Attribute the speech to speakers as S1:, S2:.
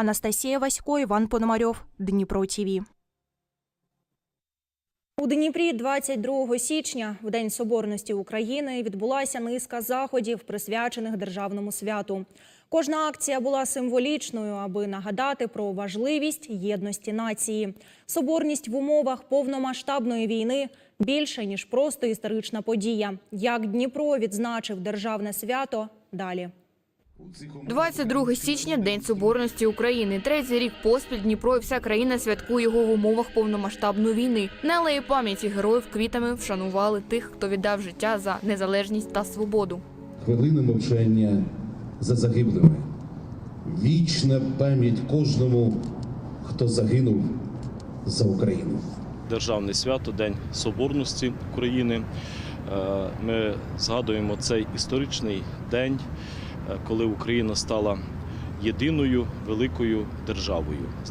S1: Анастасія Васько, Іван Пономарьов, Дніпро ТІВІ. У Дніпрі 22 січня, в День Соборності України, відбулася низка заходів, присвячених державному святу. Кожна акція була символічною, аби нагадати про важливість єдності нації. Соборність в умовах повномасштабної війни більше ніж просто історична подія. Як Дніпро відзначив державне свято далі.
S2: 22 січня – День Соборності України. Третій рік поспіль Дніпро і вся країна святкує його в умовах повномасштабної війни. На алеї пам'яті героїв квітами вшанували тих, хто віддав життя за незалежність та свободу.
S3: Хвилина мовчання за загиблими. Вічна пам'ять кожному, хто загинув за Україну.
S4: державне свято, День Соборності України. Е, Ми згадуємо цей історичний день, коли Україна стала єдиною великою державою.